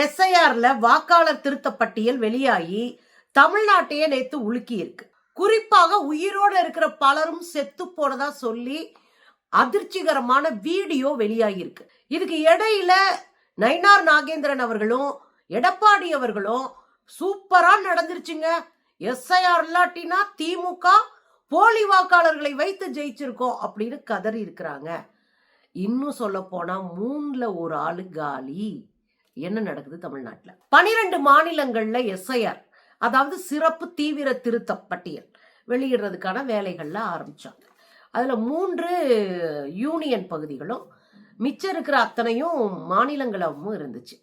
எஸ்ஐஆர்ல வாக்காளர் திருத்த பட்டியல் வெளியாகி தமிழ்நாட்டையே நேத்து உலுக்கி இருக்கு. குறிப்பாக உயிரோட இருக்கிற பலரும் செத்து போனதா சொல்லி அதிர்ச்சிகரமான வீடியோ வெளியாகியிருக்கு இதுக்கு இடையில நயினார் நாகேந்திரன் அவர்களும் எடப்பாடி அவர்களும் சூப்பரா நடந்துருச்சுங்க. எஸ்ஐஆர் இல்லாட்டினா திமுக போலி வாக்காளர்களை வைத்து ஜெயிச்சிருக்கோம் அப்படின்னு கதறி இருக்கிறாங்க. இன்னும் சொல்ல போனா மூணுல ஒரு ஆளு காலி. என்ன நடக்குது தமிழ்நாட்டில்? பனிரெண்டு மாநிலங்களில் எஸ்ஐஆர் அதாவது சிறப்பு தீவிர திருத்த பட்டியல் வெளியிடுறதுக்கான வேலைகள்ல ஆரம்பிச்சாங்க. அதில் மூன்று யூனியன் பகுதிகளும் மிச்சம் இருக்கிற அத்தனையும் மாநிலங்களாகவும் இருந்துச்சு.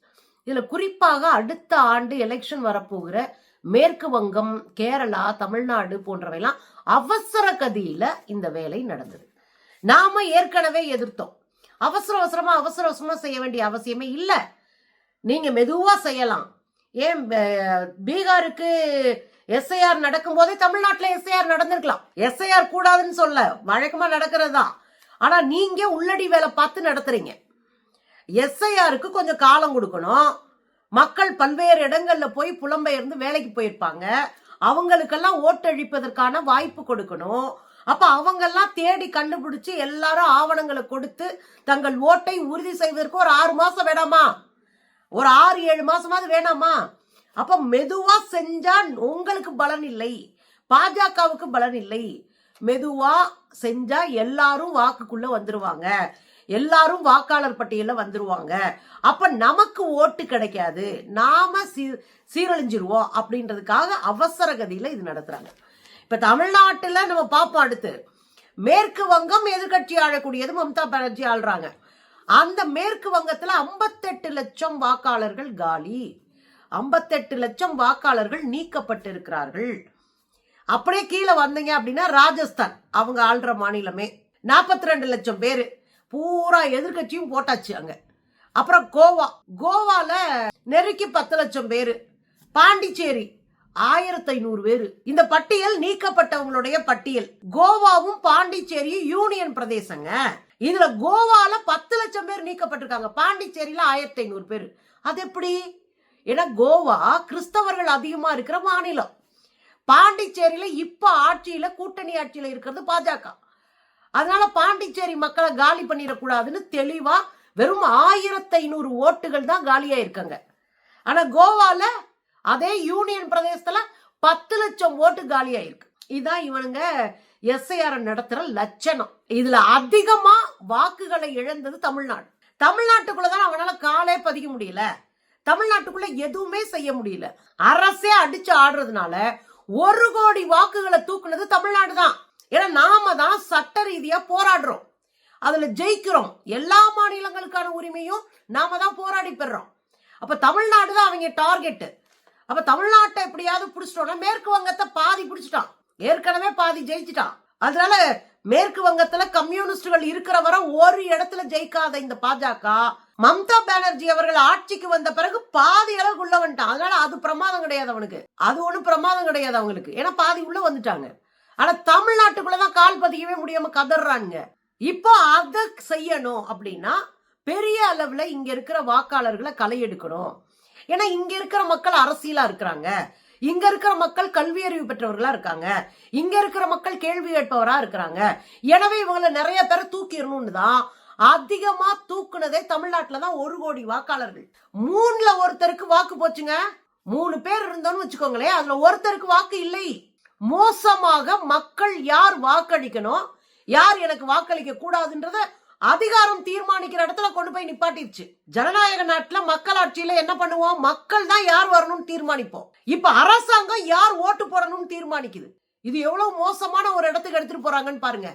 இதில் குறிப்பாக அடுத்த ஆண்டு எலெக்ஷன் வரப்போகிற மேற்கு வங்கம் கேரளா தமிழ்நாடு போன்றவையெல்லாம் அவசர கதியில இந்த வேலை நடந்தது. நாம ஏற்கனவே எதிர்த்தோம். அவசர அவசரமா அவசர அவசரமா செய்ய வேண்டிய அவசியமே இல்லை. நீங்க மெதுவா செய்யலாம். ஏன் பீகாருக்கு எஸ்ஐஆர் நடக்கும்போதே தமிழ்நாட்டில் எஸ்ஐஆர் நடந்திருக்கலாம். எஸ்ஐஆர் கூடாதுன்னு சொல்ல வழக்கமாக நடக்கிறது தான். ஆனால் நீங்கள் உள்ளடி வேலை பார்த்து நடத்துறீங்க. எஸ்ஐஆருக்கு கொஞ்சம் காலம் கொடுக்கணும். மக்கள் பல்வேறு இடங்களில் போய் புலம்பெயர்ந்து வேலைக்கு போயிருப்பாங்க. அவங்களுக்கெல்லாம் ஓட்டழிப்பதற்கான வாய்ப்பு கொடுக்கணும். அப்போ அவங்கெல்லாம் தேடி கண்டுபிடிச்சி எல்லாரும் ஆவணங்களை கொடுத்து தங்கள் ஓட்டை உறுதி செய்வதற்கு ஒரு ஆறு மாதம் வேணாமா? ஒரு ஆறு ஏழு மாசமாவது வேணாமா? அப்ப மெதுவா செஞ்சா உங்களுக்கு பலன் இல்லை. பாஜகவுக்கு பலன் இல்லை. மெதுவா செஞ்சா எல்லாரும் வாக்குக்குள்ள வந்துருவாங்க. எல்லாரும் வாக்காளர் பட்டியல வந்துருவாங்க. அப்ப நமக்கு ஓட்டு கிடைக்காது. நாம சீ- சீரழிஞ்சிருவோம் அப்படின்றதுக்காக அவசர கதியில இது நடத்துறாங்க. இப்ப தமிழ்நாட்டுல நம்ம பார்ப்போம் அடுத்து. மேற்கு வங்கம் எதிர்க்கட்சி ஆளக்கூடியது மம்தா பானர்ஜி ஆள்றாங்க. அந்த மேற்கு வங்கத்துல 58 லட்சம் வாக்காளர்கள் காலி. 58 லட்சம் வாக்காளர்கள் நீக்கப்பட்டிருக்கிறார்கள். அப்படியே கீழே வந்தீங்க அப்படின்னா ராஜஸ்தான். அவங்க ஆள்ற மாநிலமே. 42 ரெண்டு லட்சம் பேர். பூரா எதிர்க்கட்சியும் போட்டாச்சு அங்க. அப்புறம் கோவா. கோவால நெருக்கி பத்து லட்சம் பேர். பாண்டிச்சேரி ஆயிரத்தி ஐநூறு பேர். இந்த பட்டியல் நீக்கப்பட்டவங்களுடைய பட்டியல். கோவாவும் பாண்டிச்சேரியும் யூனியன் பிரதேசங்க. இதுல கோவால பத்து லட்சம் பேர் நீக்கப்பட்டிருக்காங்க. பாண்டிச்சேரியில ஆயிரத்தி ஐநூறு பேர். அது எப்படி? ஏன்னா கோவா கிறிஸ்தவர்கள் அதிகமா இருக்கிற மாநிலம். பாண்டிச்சேரியில இப்ப ஆட்சியில கூட்டணி ஆட்சியில இருக்கிறது பாஜக. அதனால பாண்டிச்சேரி மக்களை காலி பண்ணிடக்கூடாதுன்னு தெளிவா வெறும் ஆயிரத்தி ஐநூறு ஓட்டுகள் தான் காலியா இருக்காங்க. ஆனா கோவால அதே யூனியன் பிரதேசத்துல பத்து லட்சம் ஓட்டு காலியா இருக்கு இதுதான் இவனுங்க எஸ்ஐஆர் நடத்துற லட்சணம். இதுல அதிகமா வாக்குகளை இழந்தது தமிழ்நாடு. தமிழ்நாட்டுக்குள்ளதான் அவனால காலே பதிக்க முடியல. தமிழ்நாட்டுக்குள்ள எதுவுமே செய்ய முடியல. அரசே அடிச்சு ஆடுறதுனால ஒரு கோடி வாக்குகளை தூக்குனது தமிழ்நாடு தான். ஏன்னா நாம தான் சட்ட ரீதியா போராடுறோம். அதுல ஜெயிக்கிறோம். எல்லா மாநிலங்களுக்கான உரிமையும் நாம தான் போராடி பெறோம் அப்ப தமிழ்நாடு தான் அவங்க டார்கெட்டு. அப்ப தமிழ்நாட்டை எப்படியாவது பிடிச்சிட்டோம்னா மேற்கு வங்கத்தை பாதி பிடிச்சிட்டான். ஏற்கனவே பாதி ஜெயிச்சிட்டான். அதனால மேற்கு வங்கத்துல கம்யூனிஸ்டுகள் இருக்கிற வரை ஒரு இடத்துல ஜெயிக்காத இந்த பாஜக மம்தா பானர்ஜி அவர்கள் ஆட்சிக்கு வந்த பிறகு பாதி அளவுக்கு உள்ள வந்துட்டான். அதனால அது பிரமாதம் கிடையாது அவனுக்கு. அது ஒண்ணும் பிரமாதம் கிடையாது அவங்களுக்கு. ஏன்னா பாதி உள்ள வந்துட்டாங்க. ஆனா தமிழ்நாட்டுக்குள்ளதான் கால் பதிக்கவே முடியாம கதறானுங்க. இப்போ அதை செய்யணும் அப்படின்னா பெரிய அளவுல இங்க இருக்கிற வாக்காளர்களை களை எடுக்கணும். ஏன்னா இங்க இருக்கிற மக்கள் அரசியலா இருக்கிறாங்க. இங்க இருக்கிற மக்கள் கல்வி அறிவு பெற்றவர்களா இருக்காங்க. இங்க இருக்கிற மக்கள் கேள்வி கேட்பவரா இருக்கிறாங்க. எனவே இவங்களை நிறைய பேர் தூக்கிடணும்னு தான் அதிகமா தூக்குனதே தமிழ்நாட்டில தான் ஒரு கோடி வாக்காளர்கள். மூணுல ஒருத்தருக்கு வாக்கு போச்சுங்க. மூணு பேர் இருந்தோம்னு வச்சுக்கோங்களேன் அதுல ஒருத்தருக்கு வாக்கு இல்லை. மோசமாக மக்கள் யார் வாக்களிக்கணும்? யார் எனக்கு வாக்களிக்க கூடாதுன்றத அதிகாரம் தீர்மானிக்கிற இடத்துல கொண்டு போய் நிப்பாட்டிருச்சு. ஜனநாயக நாட்டுல மக்களாட்சியில என்ன பண்ணுவோம்? மக்கள் தான் யார் வரணும்னு தீர்மானிப்போம். இப்ப அரசாங்கம் யார் ஓட்டு போடணும்னு தீர்மானிக்குது? இது எவ்வளவு மோசமான ஒரு இடத்துக்கு எடுத்துட்டு போறாங்கன்னு பாருங்க.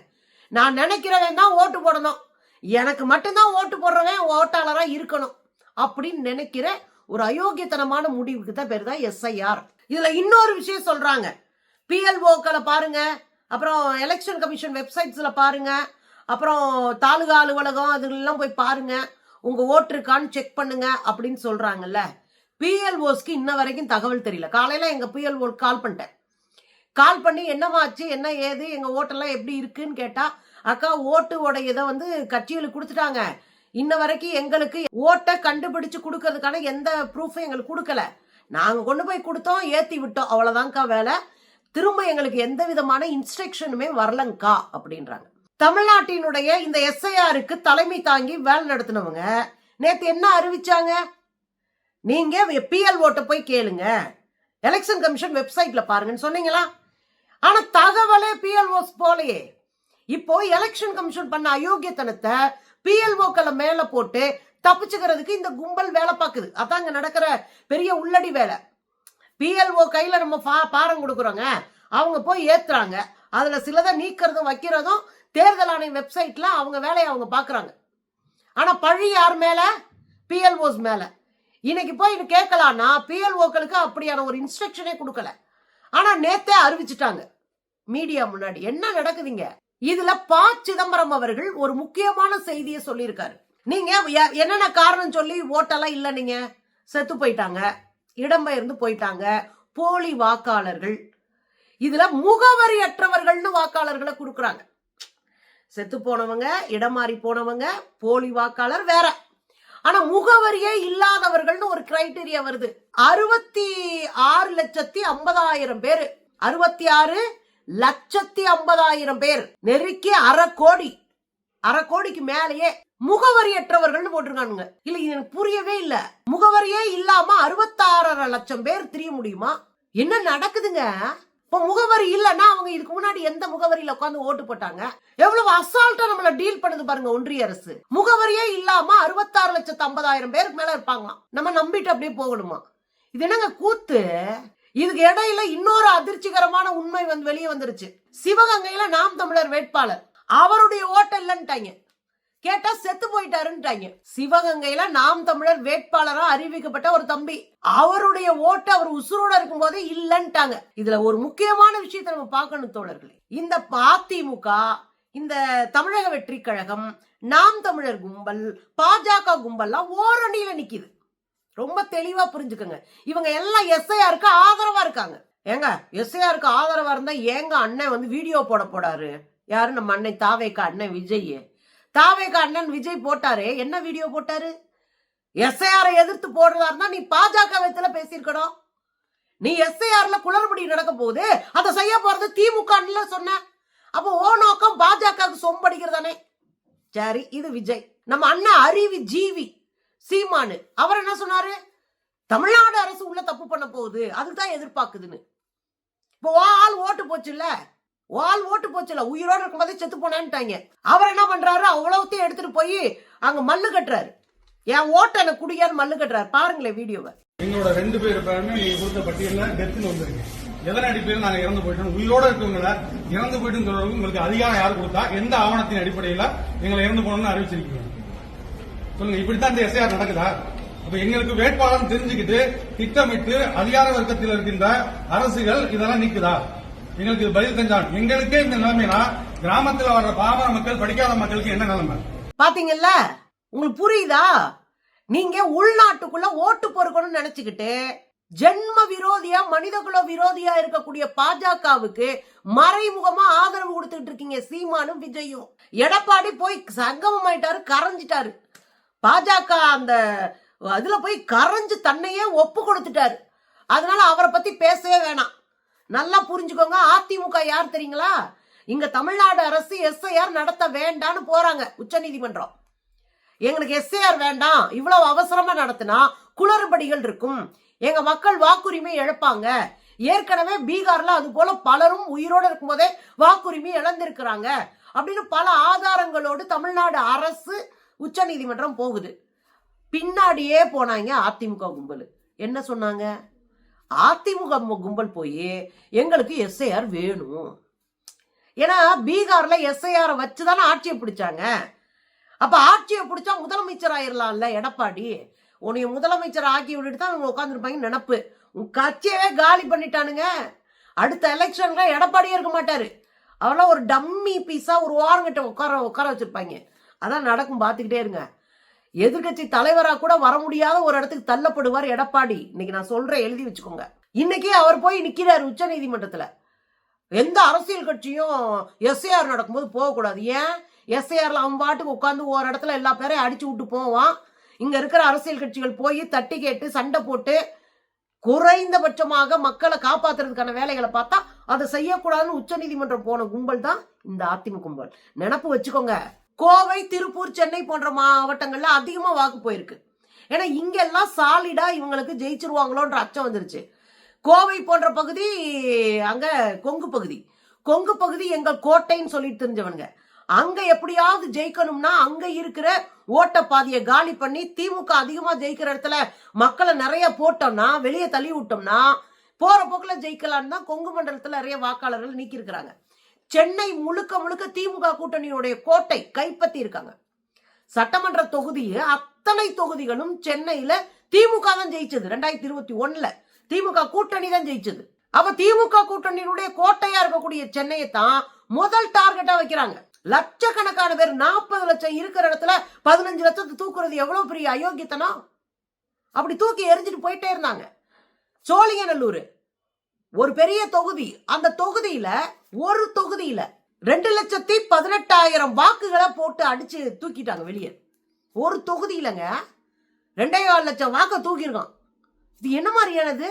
நான் நினைக்கிறவன் தான் ஓட்டு போடணும். எனக்கு மட்டும்தான் ஓட்டு போடுறவன் ஓட்டாளரா இருக்கணும் அப்படின்னு நினைக்கிற ஒரு அயோக்கியத்தனமான முடிவுக்கு தான் பேர் தான் எஸ்ஐஆர். இதுல இன்னொரு விஷயம் சொல்றாங்க. பிஎல்ஓக்களை பாருங்க. அப்புறம் எலெக்ஷன் கமிஷன் வெப்சைட்ஸ்ல பாருங்க. அப்புறம் தாலுகா அலுவலகம் அதுலாம் போய் பாருங்க. உங்க ஓட்டு இருக்கான்னு செக் பண்ணுங்க அப்படின்னு சொல்றாங்கல்ல. பிஎல்ஓஸ்க்கு இன்ன வரைக்கும் தகவல் தெரியல. காலையில எங்க பிஎல்ஓ கால் பண்ணிட்டேன். கால் பண்ணி என்னவாச்சு என்ன ஏது எங்க ஓட்டெல்லாம் எப்படி இருக்குன்னு கேட்டா அக்கா ஓட்டு இதை வந்து கட்சிகளுக்கு கொடுத்துட்டாங்க. இன்ன வரைக்கும் எங்களுக்கு ஓட்டை கண்டுபிடிச்சு கொடுக்கறதுக்கான எந்த ப்ரூஃபும் எங்களுக்கு கொடுக்கல. நாங்க கொண்டு போய் கொடுத்தோம் ஏத்தி விட்டோம். அவ்வளவுதான்க்கா வேலை. திரும்ப எங்களுக்கு எந்த விதமான இன்ஸ்ட்ரக்ஷனுமே வரலங்க்கா அப்படின்றாங்க. தமிழ்நாட்டினுடைய இந்த எஸ்ஐஆருக்கு தலைமை தாங்கி வேலை நடத்தினவங்க நேத்து என்ன அறிவிச்சாங்க? நீங்க பிஎல் ஓட்ட போய் கேளுங்க. எலெக்ஷன் கமிஷன் வெப்சைட்ல பாருங்கன்னு சொன்னீங்களா? ஆனா தகவலே பிஎல்ஓஸ் போலையே. இப்போ எலெக்ஷன் கமிஷன் பண்ண அயோக்கியத்தனத்தை பிஎல்ஓக்களை மேல போட்டு தப்பிச்சுக்கிறதுக்கு இந்த கும்பல் வேலை பார்க்குது. அதாங்க நடக்கிற பெரிய உள்ளடி வேலை. பிஎல்ஓ கையில நம்ம பா- பாரம் கொடுக்குறோங்க. அவங்க போய் ஏத்துறாங்க. அதுல சிலதை நீக்கிறதும் வைக்கிறதும் தேர்தல் ஆணைய வெப்சைட்ல அவங்க வேலையை அவங்க பாக்குறாங்க ஆனா பழி யார் மேல? பிஎல்ஓஸ் மேல. இன்னைக்கு போய் இது கேட்கலாம்னா பிஎல்ஓக்களுக்கு அப்படியான ஒரு இன்ஸ்ட்ரக்ஷனே கொடுக்கல. ஆனா நேத்தே அறிவிச்சிட்டாங்க. மீடியா முன்னாடி. என்ன நடக்குதுங்க? இதுல ப. சிதம்பரம் அவர்கள் ஒரு முக்கியமான செய்தியை சொல்லியிருக்காரு. நீங்க எ- என்னென்ன காரணம் சொல்லி ஓட்டெல்லாம் இல்லை நீங்க? செத்து போயிட்டாங்க. இடம்பெயர்ந்து போயிட்டாங்க. போலி வாக்காளர்கள். இதுல முகவரியற்றவர்கள்னு வாக்காளர்களை கொடுக்குறாங்க. செத்து போனவங்க இடம் மாறி போனவங்க போலி வாக்காளர் வேற. ஆனா முகவரியே இல்லாதவர்கள்னு ஒரு கிரைட்டீரியா வருது. அறுபத்தி ஆறு லட்சத்தி ஐம்பதாயிரம் பேர். அறுபத்தி ஆறு லட்சத்தி ஐம்பதாயிரம் பேர். நெருக்கி அரை கோடி. அரை கோடிக்கு மேலேயே முகவரியற்றவர்கள்னு போட்டிருக்கானுங்க. இல்ல எனக்கு புரியவே இல்ல. முகவரியே இல்லாம அறுபத்தாறரை லட்சம் பேர் தெரிய முடியுமா? என்ன நடக்குதுங்க? இப்போ முகவரி இல்லைன்னா அவங்க இதுக்கு முன்னாடி எந்த முகவரியில உட்காந்து ஓட்டு போட்டாங்க? எவ்வளவு அசால்ட்டா நம்மள டீல் பண்ணுது பாருங்க ஒன்றிய அரசு. முகவரியே இல்லாம அறுபத்தாறு லட்சத்து ஐம்பதாயிரம் பேருக்கு மேல இருப்பாங்களாம். நம்ம நம்பிட்டு அப்படியே போகணுமா? இது என்னங்க கூத்து? இதுக்கு இடையில இன்னொரு அதிர்ச்சிகரமான உண்மை வந்து வெளியே வந்துருச்சு. சிவகங்கையில நாம் தமிழர் வேட்பாளர். அவருடைய ஓட்ட இல்லைன்ட்டாங்க. கேட்டா செத்து போயிட்டாருன்ட்டாங்க சிவகங்கையில நாம் தமிழர் வேட்பாளரா அறிவிக்கப்பட்ட ஒரு தம்பி. அவருடைய ஓட்டு அவர் உசுரோட இருக்கும் போதே இல்லன்ட்டாங்க. இதுல ஒரு முக்கியமான விஷயத்தை நம்ம பார்க்கணும் தோழர்களே. இந்த அதிமுக இந்த தமிழக வெற்றி கழகம் நாம் தமிழர் கும்பல் பாஜக கும்பல்லாம் ஓரணியில நிக்குது. ரொம்ப தெளிவா புரிஞ்சுக்கங்க. இவங்க எல்லாம் எஸ்ஐஆருக்கு ஆதரவா இருக்காங்க. ஏங்க எஸ்ஐஆருக்கு ஆதரவா இருந்தா ஏங்க அண்ணன் வந்து வீடியோ போட போடாரு யாரு நம்ம அன்னை தாவேக்கா அண்ணன் விஜய் தாவேக அண்ணன் விஜய் போட்டாரு என்ன வீடியோ போட்டாரு? எஸ்ஐஆரை எதிர்த்து போடுறதா நீ பாஜக விதத்துல பேசியிருக்கணும். நீ எஸ்ஐஆர்ல குளறுபடி நடக்க போகுது. அதை செய்ய போறது திமுக சொன்ன. அப்போ ஓ நோக்கம் பாஜகவுக்கு சொம்படிக்கிறதானே சரி இது விஜய். நம்ம அண்ணன் அறிவி ஜீவி சீமானு. அவர் என்ன சொன்னாரு? தமிழ்நாடு அரசு உள்ள தப்பு பண்ண போகுது. அதுதான் எதிர்பார்க்குதுன்னு. இப்போ ஓ ஆள் ஓட்டு போச்சுல்ல? வால் ஓட்டு போச்சுல்ல உயிரோடு இருக்கும்போதே செத்து போனான்ட்டாங்க. அவர் என்ன பண்றாரு? அவ்வளவுத்தையும் எடுத்துட்டு போய் அங்க மல்லு கட்டுறாரு. என் ஓட்டை எனக்கு குடியான்னு மல்லு கட்டுறாரு. பாருங்களேன் வீடியோவை. எங்களோட ரெண்டு பேர் பேருமே நீங்க கொடுத்த பட்டியல டெத்துன்னு வந்திருக்கு. எதன் அடிப்படையில் நாங்க இறந்து போயிட்டோம் உயிரோட இருக்கவங்கள இறந்து போயிட்டு சொல்றவங்க உங்களுக்கு அதிகாரம் யார் கொடுத்தா எந்த ஆவணத்தின் அடிப்படையில் எங்களை இறந்து போனோம்னு அறிவிச்சிருக்கீங்க? சொல்லுங்க இப்படித்தான் இந்த எஸ்ஐஆர் நடக்குதா? அப்ப எங்களுக்கு வேட்பாளர் தெரிஞ்சுக்கிட்டு திட்டமிட்டு அதிகார வர்க்கத்தில் இருக்கின்ற அரசுகள் இதெல்லாம் நீக்குதா? எங்களுக்கு பதில் தெரிஞ்சான் எங்களுக்கே இந்த நிலைமைனா கிராமத்துல வர்ற பாமர மக்கள் படிக்காத மக்களுக்கு என்ன நிலைமை? பாத்தீங்கல்ல? உங்களுக்கு புரியுதா? நீங்க உள்நாட்டுக்குள்ள ஓட்டு பொறுக்கணும்னு நினைச்சுக்கிட்டு ஜென்ம விரோதியா மனிதகுல விரோதியா இருக்கக்கூடிய பாஜகவுக்கு மறைமுகமா ஆதரவு கொடுத்துட்டு இருக்கீங்க சீமானும் விஜயும். எடப்பாடி போய் சங்கமம் ஆயிட்டாரு கரைஞ்சிட்டாரு. பாஜக அந்த அதுல போய் கரைஞ்சு தன்னையே ஒப்பு கொடுத்துட்டாரு. அதனால அவரை பத்தி பேசவே வேணாம். நல்லா புரிஞ்சுக்கோங்க. அதிமுக யார் தெரியுங்களா? இங்க தமிழ்நாடு அரசு எஸ்ஐஆர் நடத்த வேண்டான்னு போறாங்க. உச்சநீதிமன்றம். எங்களுக்கு எஸ்ஐஆர் வேண்டாம். இவ்வளவு அவசரமா நடத்தினா குளறுபடிகள் இருக்கும். எங்க மக்கள் வாக்குரிமை இழப்பாங்க. ஏற்கனவே பீகார்ல அது போல பலரும் உயிரோடு இருக்கும்போதே வாக்குரிமை இழந்திருக்கிறாங்க. அப்படின்னு பல ஆதாரங்களோடு தமிழ்நாடு அரசு உச்சநீதிமன்றம் போகுது. பின்னாடியே போனாங்க அதிமுக கும்பல். என்ன சொன்னாங்க? அதிமுக கும்பல் போய் எங்களுக்கு எஸ்ஐஆர் வேணும். ஏன்னா பீகார்ல எஸ்ஐஆரை வச்சு தானே ஆட்சியை பிடிச்சாங்க. அப்ப ஆட்சியை பிடிச்சா முதலமைச்சர் ஆயிரலாம்ல எடப்பாடி? உன்னைய முதலமைச்சர் ஆக்கி விட்டுட்டு தான் அவங்க உட்காந்துருப்பாங்க நினப்பு. உன் கட்சியவே காலி பண்ணிட்டானுங்க. அடுத்த எலெக்ஷன்ல எடப்பாடியே இருக்க மாட்டாரு. அவெல்லாம் ஒரு டம்மி பீஸா ஒரு ஓரங்கிட்ட உட்கார உட்கார வச்சிருப்பாங்க. அதான் நடக்கும் பார்த்துக்கிட்டே இருங்க. எதிர்க்கட்சி தலைவரா கூட வர முடியாத ஒரு இடத்துக்கு தள்ளப்படுவார் எடப்பாடி. இன்னைக்கு நான் சொல்றேன் எழுதி வச்சுக்கோங்க. இன்னைக்கே அவர் போய் நிக்கிறார் உச்ச நீதிமன்றத்துல எந்த அரசியல் கட்சியும் எஸ்ஏஆர் நடக்கும்போது போகக்கூடாது. ஏன்? எஸ்ஐஆர்ல அவன் பாட்டுக்கு உட்காந்து ஒரு இடத்துல எல்லா பேரையும் அடிச்சு விட்டு போவான். இங்க இருக்கிற அரசியல் கட்சிகள் போய் தட்டி கேட்டு சண்டை போட்டு குறைந்தபட்சமாக மக்களை காப்பாத்துறதுக்கான வேலைகளை பார்த்தா அதை செய்யக்கூடாதுன்னு உச்சநீதிமன்றம் போன கும்பல் தான் இந்த அதிமுக கும்பல். நினப்பு வச்சுக்கோங்க. கோவை திருப்பூர் சென்னை போன்ற மாவட்டங்கள்ல அதிகமா வாக்கு போயிருக்கு. ஏன்னா இங்கெல்லாம் சாலிடா இவங்களுக்கு ஜெயிச்சிருவாங்களோன்ற அச்சம் வந்துருச்சு. கோவை போன்ற பகுதி அங்க கொங்கு பகுதி. கொங்கு பகுதி எங்கள் கோட்டைன்னு சொல்லிட்டு தெரிஞ்சவனுங்க. அங்க எப்படியாவது ஜெயிக்கணும்னா அங்க இருக்கிற ஓட்ட பாதையை காலி பண்ணி திமுக அதிகமா ஜெயிக்கிற இடத்துல மக்களை நிறைய போட்டோம்னா வெளியே தள்ளி விட்டோம்னா போற போக்குல ஜெயிக்கலாம்னு தான் கொங்கு மண்டலத்துல நிறைய வாக்காளர்கள் நீக்கி இருக்கிறாங்க சென்னை முழுக்க முழுக்க திமுக கூட்டணியுடைய கோட்டை கைப்பற்றி இருக்காங்க சட்டமன்ற தொகுதியை அத்தனை தொகுதிகளும் சென்னையில திமுக தான் ஜெயிச்சது. ரெண்டாயிரத்தி இருபத்தி ஒண்ணுல திமுக கூட்டணி தான் ஜெயிச்சது. அப்ப திமுக கூட்டணியினுடைய கோட்டையா இருக்கக்கூடிய சென்னையை தான் முதல் டார்கெட்டா வைக்கிறாங்க. லட்சக்கணக்கான பேர் நாற்பது லட்சம் இருக்கிற இடத்துல பதினஞ்சு லட்சத்தை தூக்குறது எவ்வளவு பெரிய அயோக்கியத்தனம்? அப்படி தூக்கி எரிஞ்சிட்டு போயிட்டே இருந்தாங்க. சோழிங்கநல்லூர் ஒரு பெரிய தொகுதி. அந்த தொகுதியில ஒரு தொகுதியில ரெண்டு லட்சத்தி பதினெட்டாயிரம் வாக்குகளை போட்டு அடிச்சு தூக்கிட்டாங்க வெளியே. ஒரு தொகுதியிலங்க ரெண்டே ஆறு லட்சம் வாக்க தூக்கியிருக்கான். இது என்ன மாதிரியானது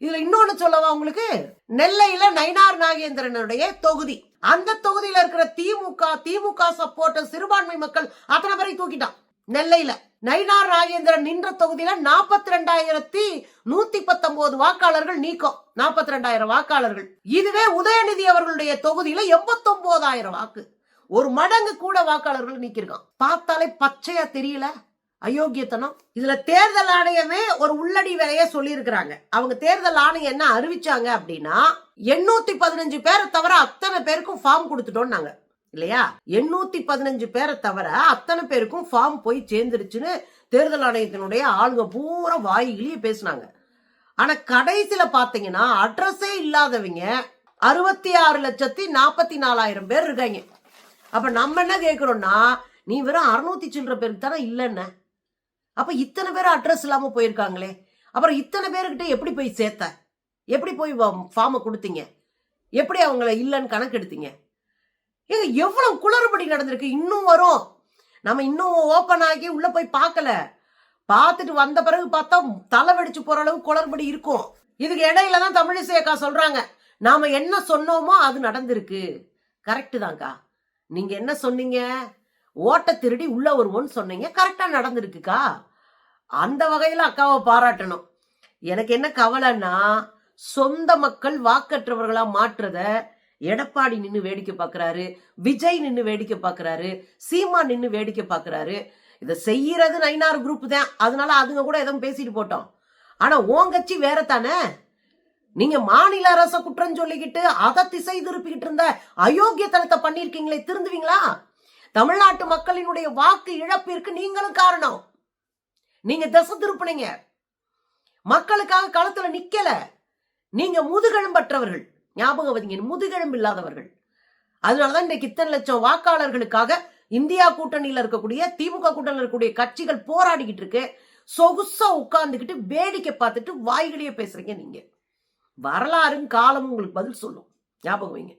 இதுல இன்னொன்னு சொல்லவா உங்களுக்கு? நெல்லையில நயினார் நாகேந்திரனுடைய தொகுதி. அந்த தொகுதியில இருக்கிற திமுக திமுக சப்போர்ட்டர் சிறுபான்மை மக்கள் அத்தனை பேரை தூக்கிட்டான். நெல்லையில நயினார் ராஜேந்திரன் நின்ற தொகுதியில நாற்பத்தி ரெண்டாயிரத்தி நூத்தி பத்தொன்பது வாக்காளர்கள் நீக்கம். நாற்பத்தி ரெண்டாயிரம் வாக்காளர்கள். இதுவே உதயநிதி அவர்களுடைய தொகுதியில எண்பத்தொன்பதாயிரம் வாக்கு. ஒரு மடங்கு கூட வாக்காளர்கள் நீக்கிருக்கான் பார்த்தாலே பச்சையா தெரியல. அயோக்கியத்தனம். இதுல தேர்தல் ஆணையமே ஒரு உள்ளடி வேலைய சொல்லியிருக்கிறாங்க. அவங்க தேர்தல் ஆணையம் என்ன அறிவிச்சாங்க அப்படின்னா எண்ணூத்தி பதினஞ்சு பேரை தவிர அத்தனை பேருக்கும் ஃபார்ம் கொடுத்துட்டோம்னாங்க. இல்லையா? எண்ணூத்தி பதினஞ்சு பேரை தவிர அத்தனை பேருக்கும் ஃபார்ம் போய் சேர்ந்துருச்சுன்னு தேர்தல் ஆணையத்தினுடைய ஆளுங்க பூரா வாயிலேயே பேசினாங்க. ஆனா கடைசியில பாத்தீங்கன்னா அட்ரஸே இல்லாதவங்க அறுபத்தி ஆறு லட்சத்தி நாற்பத்தி நாலாயிரம் பேர் இருக்காங்க. அப்ப நம்ம என்ன கேட்கிறோம்னா நீ வெறும் அறுநூத்தி சில்லற பேருக்கு தானே இல்லைன்ன அப்ப இத்தனை பேர் அட்ரஸ் இல்லாம போயிருக்காங்களே. அப்புறம் இத்தனை பேருக்கிட்ட எப்படி போய் சேர்த்த? எப்படி போய் ஃபார்மை கொடுத்தீங்க? எப்படி அவங்கள இல்லைன்னு கணக்கு எடுத்தீங்க ஏங்க எவ்வளவு குளறுபடி நடந்திருக்கு? இன்னும் வரும். நம்ம இன்னும் ஓப்பன் ஆகி உள்ள போய் பார்க்கல. பார்த்துட்டு வந்த பிறகு பார்த்தா தலை வெடிச்சு போற அளவு குளறுபடி இருக்கும். இதுக்கு இடையில தான் தமிழிசை அக்கா சொல்றாங்க நாம என்ன சொன்னோமோ அது நடந்திருக்கு. கரெக்டு தான்க்கா. நீங்க என்ன சொன்னீங்க? ஓட்ட திருடி உள்ள வருவோன்னு சொன்னீங்க கரெக்டா நடந்திருக்குக்கா? அந்த வகையில அக்காவை பாராட்டணும். எனக்கு என்ன கவலைன்னா சொந்த மக்கள் வாக்கற்றவர்களா மாற்றுறத எடப்பாடி நின்று வேடிக்கை பார்க்குறாரு விஜய் நின்று வேடிக்கை பார்க்குறாரு சீமா நின்று வேடிக்கை பார்க்குறாரு இதை செய்யறது நைனார் குரூப் தான். அதனால அதுங்க கூட எதுவும் பேசிட்டு போட்டோம். ஆனால் உன் கட்சி வேற தானே நீங்க மாநில அரச குற்றம் சொல்லிக்கிட்டு அதை திசை திருப்பிக்கிட்டு இருந்த அயோக்கியத்தனத்தை பண்ணியிருக்கீங்களே திருந்துவீங்களா? தமிழ்நாட்டு மக்களினுடைய வாக்கு இழப்பிற்கு நீங்களும் காரணம். நீங்க திசை திருப்பினீங்க. மக்களுக்காக களத்துல நிக்கல. நீங்க முதுகெலும்பற்றவர்கள். ஞாபகம் வதிங்க முதுகெலும்பு இல்லாதவர்கள். அதனாலதான் இன்றைக்கு இத்தனை லட்சம் வாக்காளர்களுக்காக இந்தியா கூட்டணியில் இருக்கக்கூடிய திமுக கூட்டணியில் இருக்கக்கூடிய கட்சிகள் போராடிக்கிட்டு இருக்கு. சொகுசா உட்கார்ந்துக்கிட்டு வேடிக்கை பார்த்துட்டு வாய்களையே பேசுறீங்க நீங்க. வரலாறும் காலமும் உங்களுக்கு பதில் சொல்லும். ஞாபகம் வைங்க.